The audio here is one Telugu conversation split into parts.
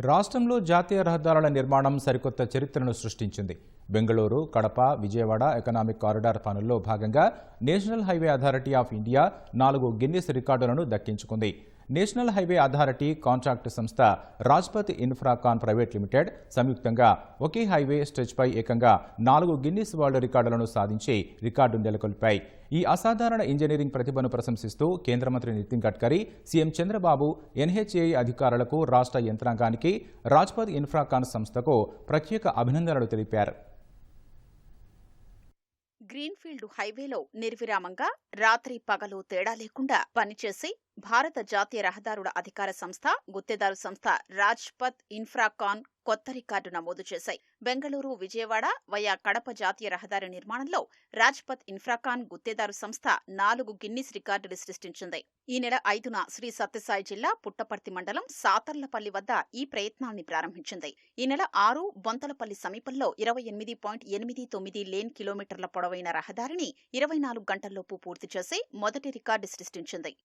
రాష్ట్రంలో జాతీయ రహదారుల నిర్మాణం సరికొత్త చరిత్రను సృష్టించింది. బెంగళూరు కడప విజయవాడ ఎకనామిక్ కారిడార్ పనుల్లో భాగంగా national highway authority of India నాలుగు గిన్నిస్ రికార్డులను దక్కించుకుంది. నేషనల్ హైవే అథారిటీ కాంట్రాక్టు సంస్థ రాజ్పత్ ఇన్ఫ్రాకాన్ ప్రైవేట్ లిమిటెడ్ సంయుక్తంగా ఒకే హైవే స్ట్రెచ్పై ఏకంగా నాలుగు గిన్నిస్ వరల్డ్ రికార్డులను సాధించి రికార్డు నెలకొల్పాయి. ఈ అసాధారణ ఇంజనీరింగ్ ప్రతిభను ప్రశంసిస్తూ కేంద్ర మంత్రి నితిన్ గడ్కరీ సీఎం చంద్రబాబు ఎన్హెచ్ఏఐ అధికారులకు రాష్ట్ర యంత్రాంగానికి రాజ్పథ్ ఇన్ఫ్రాకాన్ సంస్థకు ప్రత్యేక అభినందనలు తెలిపారు. గ్రీన్ఫీల్డ్ హైవేలో నిర్విరామంగా రాత్రి పగలు తేడా లేకుండా పనిచేసి భారత జాతీయ రహదారుల అధికార సంస్థ గుత్తేదారు సంస్థ రాజ్పథ్ ఇన్ఫ్రాకాన్ కొత్త రికార్డు నమోదు చేశాయి. బెంగళూరు విజయవాడ వయా కడప జాతీయ రహదారి నిర్మాణంలో రాజ్పథ్ ఇన్ఫ్రాకాన్ గుత్తేదారు సంస్థ నాలుగు గిన్నిస్ రికార్డులు సృష్టించింది. ఈ నెల ఐదున శ్రీ సత్యసాయి జిల్లా పుట్టపర్తి మండలం సాతర్లపల్లి వద్ద ఈ ప్రయత్నాన్ని ప్రారంభించింది. ఈ నెల ఆరు బొంతలపల్లి సమీపంలో ఇరవై ఎనిమిది పాయింట్ ఎనిమిది తొమ్మిది లేన్ కిలోమీటర్ల పొడవైన రహదారిని ఇరవై నాలుగు గంటల్లోపు పూర్తి చేసి మొదటి రికార్డు సృష్టించింది.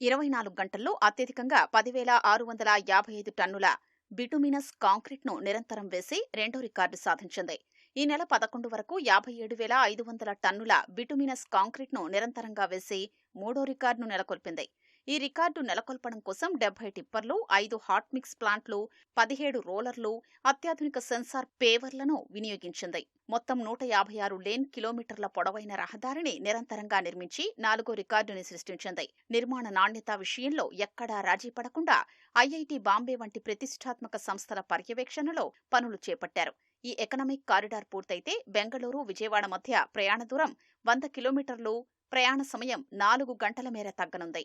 ఇరవై నాలుగు గంటల్లో అత్యధికంగా పదివేల ఆరు వందల యాభై ఐదు టన్నుల బిటుమినస్ కాంక్రీట్ను నిరంతరం వేసి రెండో రికార్డు సాధించింది. ఈ నెల పదకొండు వరకు యాభై ఏడు వేల ఐదు వందల టన్నుల బిటుమినస్ కాంక్రీట్ను నిరంతరంగా వేసి మూడో రికార్డును నెలకొల్పింది. ఈ రికార్డు నెలకొల్పడం కోసం డెబ్బై టిప్పర్లు ఐదు హాట్ మిక్స్ ప్లాంట్లు పదిహేడు రోలర్లు అత్యాధునిక సెన్సార్ పేవర్లను వినియోగించింది. మొత్తం నూట యాభై ఆరు లేన్ కిలోమీటర్ల పొడవైన రహదారిని నిరంతరంగా నిర్మించి నాలుగో రికార్డుని సృష్టించింది. నిర్మాణ నాణ్యత విషయంలో ఎక్కడా రాజీ పడకుండా ఐఐటి బాంబే వంటి ప్రతిష్టాత్మక సంస్థల పర్యవేక్షణలో పనులు చేపట్టారు. ఈ ఎకనామిక్ కారిడార్ పూర్తయితే బెంగళూరు విజయవాడ మధ్య ప్రయాణ దూరం వంద కిలోమీటర్లు ప్రయాణ సమయం నాలుగు గంటల మేర తగ్గనుంది.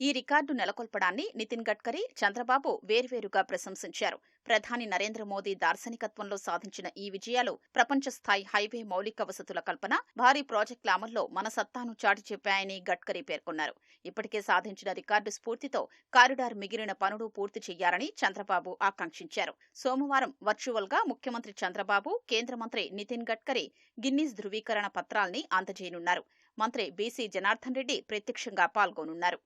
ఈ రికార్డు నెలకొల్పడాన్ని నితిన్ గడ్కరీ చంద్రబాబు వేర్వేరుగా ప్రశంసించారు. ప్రధాని నరేంద్ర మోదీ దార్శనికత్వంలో సాధించిన ఈ విజయాలు ప్రపంచ స్థాయి హైవే మౌలిక వసతుల కల్పన భారీ ప్రాజెక్టుల అమల్లో మన సత్తాను చాటి చెప్పాయని గడ్కరీ పేర్కొన్నారు. ఇప్పటికే సాధించిన రికార్డు స్ఫూర్తితో కారిడార్ మిగిలిన పనులు పూర్తి చేయాలని చంద్రబాబు ఆకాంక్షించారు. సోమవారం వర్చువల్గా ముఖ్యమంత్రి చంద్రబాబు కేంద్ర మంత్రి నితిన్ గడ్కరీ గిన్నీస్ ధృవీకరణ పత్రాల్ని అందజేయనున్నారు. మంత్రి బీసీ జనార్దన్ రెడ్డి ప్రత్యక్షంగా పాల్గొనున్నారు.